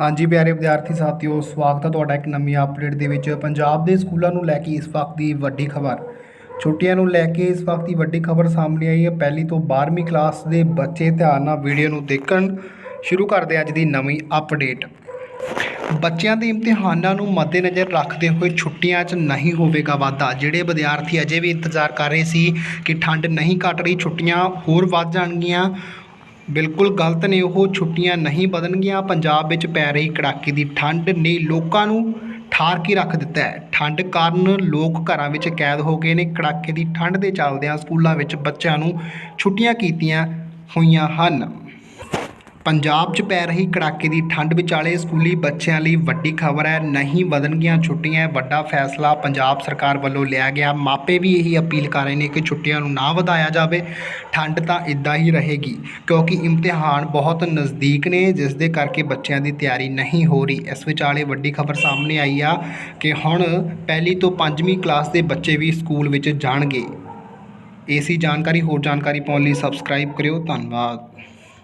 ਹਾਂਜੀ ਪਿਆਰੇ ਵਿਦਿਆਰਥੀ ਸਾਥੀਓ, ਸਵਾਗਤ ਹੈ ਤੁਹਾਡਾ ਇੱਕ ਨਵੀਂ ਅਪਡੇਟ ਦੇ ਵਿੱਚ। ਪੰਜਾਬ ਦੇ ਸਕੂਲਾਂ ਨੂੰ ਲੈ ਕੇ ਇਸ ਵਕਤ ਦੀ ਵੱਡੀ ਖਬਰ। ਛੁੱਟੀਆਂ ਨੂੰ ਲੈ ਕੇ ਇਸ ਵਕਤ ਦੀ ਵੱਡੀ ਖਬਰ ਸਾਹਮਣੇ ਆਈ ਹੈ। ਪਹਿਲੀ ਤੋਂ 12ਵੀਂ ਕਲਾਸ ਦੇ ਬੱਚੇ ਧਿਆਨ ਨਾਲ ਵੀਡੀਓ ਨੂੰ ਦੇਖਣ ਸ਼ੁਰੂ ਕਰਦੇ ਅੱਜ ਦੀ ਨਵੀਂ ਅਪਡੇਟ ਬੱਚਿਆਂ ਦੇ ਇਮਤਿਹਾਨਾਂ ਨੂੰ ਮੱਦੇਨਜ਼ਰ ਰੱਖਦੇ ਹੋਏ ਛੁੱਟੀਆਂ 'ਚ ਨਹੀਂ ਹੋਵੇਗਾ ਵਾਧਾ। ਜਿਹੜੇ ਵਿਦਿਆਰਥੀ ਅਜੇ ਵੀ ਇੰਤਜ਼ਾਰ ਕਰ ਰਹੇ ਸੀ ਕਿ ਠੰਡ ਨਹੀਂ ਘਟ ਰਹੀ, ਛੁੱਟੀਆਂ ਹੋਰ ਵੱਧ ਜਾਣਗੀਆਂ। ਬਿਲਕੁਲ ਗਲਤ ਨੇ। ਉਹ ਛੁੱਟੀਆਂ ਨਹੀਂ ਵਧਣਗੀਆਂ ਪੰਜਾਬ ਵਿੱਚ ਪੈ ਰਹੀ ਕੜਾਕੇ ਦੀ ਠੰਡ ਨੇ ਲੋਕਾਂ ਨੂੰ ਠਾਰ ਕੇ ਰੱਖ ਦਿੱਤਾ ਹੈ। ਠੰਡ ਕਾਰਨ ਲੋਕ ਘਰਾਂ ਵਿੱਚ ਕੈਦ ਹੋ ਗਏ ਨੇ। ਕੜਾਕੇ ਦੀ ਠੰਡ ਦੇ ਚੱਲਦਿਆਂ ਸਕੂਲਾਂ ਵਿੱਚ ਬੱਚਿਆਂ ਨੂੰ ਛੁੱਟੀਆਂ ਕੀਤੀਆਂ ਹੋਈਆਂ ਹਨ। ਪੰਜਾਬ 'ਚ ਪੈ ਰਹੀ ਕੜਾਕੇ ਦੀ ਠੰਡ ਵਿਚਾਲੇ ਸਕੂਲੀ ਬੱਚਿਆਂ ਲਈ ਵੱਡੀ ਖਬਰ ਹੈ। ਨਹੀਂ ਵਧਣਗੀਆਂ ਛੁੱਟੀਆਂ, ਵੱਡਾ ਫੈਸਲਾ ਪੰਜਾਬ ਸਰਕਾਰ ਵੱਲੋਂ ਲਿਆ ਗਿਆ। ਮਾਪੇ ਵੀ ਇਹੀ ਅਪੀਲ ਕਰ ਰਹੇ ਨੇ ਕਿ ਛੁੱਟੀਆਂ ਨੂੰ ਨਾ ਵਧਾਇਆ ਜਾਵੇ। ਠੰਡ ਤਾਂ ਇਦਾਂ ਹੀ ਰਹੇਗੀ, ਕਿਉਂਕਿ ਇਮਤਿਹਾਨ ਬਹੁਤ ਨਜ਼ਦੀਕ ਨੇ ਜਿਸ ਦੇ ਕਰਕੇ ਬੱਚਿਆਂ ਦੀ ਤਿਆਰੀ ਨਹੀਂ ਹੋ ਰਹੀ। ਇਸ ਵਿਚਾਲੇ ਵੱਡੀ ਖਬਰ ਸਾਹਮਣੇ ਆਈ ਆ ਕਿ ਹੁਣ ਪਹਿਲੀ ਤੋਂ ਪੰਜਵੀਂ ਕਲਾਸ ਦੇ ਬੱਚੇ ਵੀ ਸਕੂਲ ਵਿੱਚ ਜਾਣਗੇ। ਏਸੀ ਜਾਣਕਾਰੀ, ਹੋਰ ਜਾਣਕਾਰੀ ਪਾਉਣ ਲਈ ਸਬਸਕ੍ਰਾਈਬ ਕਰਿਓ। ਧੰਨਵਾਦ।